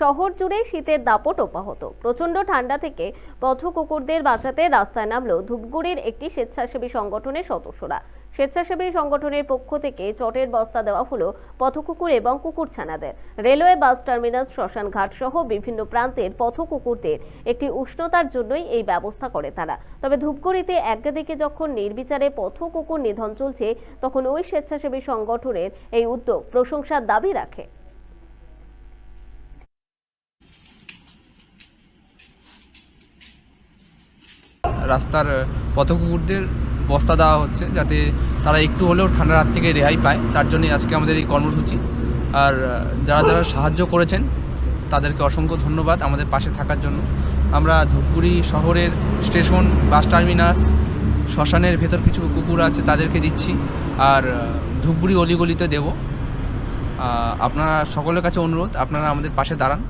শহর জুড়ে শীতের দাপট অব্যাহত। প্রচণ্ড ঠান্ডা থেকে পথ কুকুরদের বাঁচাতে রাস্তায় নামলো ধূপগুড়ির একটি স্বেচ্ছাসেবী সংগঠনের সদস্যরা। স্বেচ্ছাসেবী সংগঠনের পক্ষ থেকে চটের বস্তা দেওয়া হলো পথকুকুর এবং কুকুরছানাদের। রেলওয়ে বাস টার্মিনাস শ্মশান ঘাট সহ বিভিন্ন প্রান্তের পথ কুকুরদের একটি উষ্ণতার জন্যই এই ব্যবস্থা করে তারা। তবে ধূপগুড়িতে একদিকে যখন নির্বিচারে পথ কুকুর নিধন চলছে, তখন ওই স্বেচ্ছাসেবী সংগঠনের এই উদ্যোগ প্রশংসার দাবি রাখে। রাস্তার পথকুকুরদের বস্তা দেওয়া হচ্ছে যাতে তারা একটু হলেও ঠান্ডার হাত থেকে রেহাই পায়। তার জন্যই আজকে আমাদের এই কর্মসূচি। আর যারা যারা সাহায্য করেছেন, তাদেরকে অসংখ্য ধন্যবাদ আমাদের পাশে থাকার জন্য। আমরা ধূপগুড়ি শহরের স্টেশন, বাস টার্মিনাস, শ্মশানের ভেতর কিছু কুকুর আছে তাদেরকে দিচ্ছি। আর ধূপগুড়ি অলিগলিতে দেবো। আপনারা সকলের কাছে অনুরোধ, আপনারা আমাদের পাশে দাঁড়ান।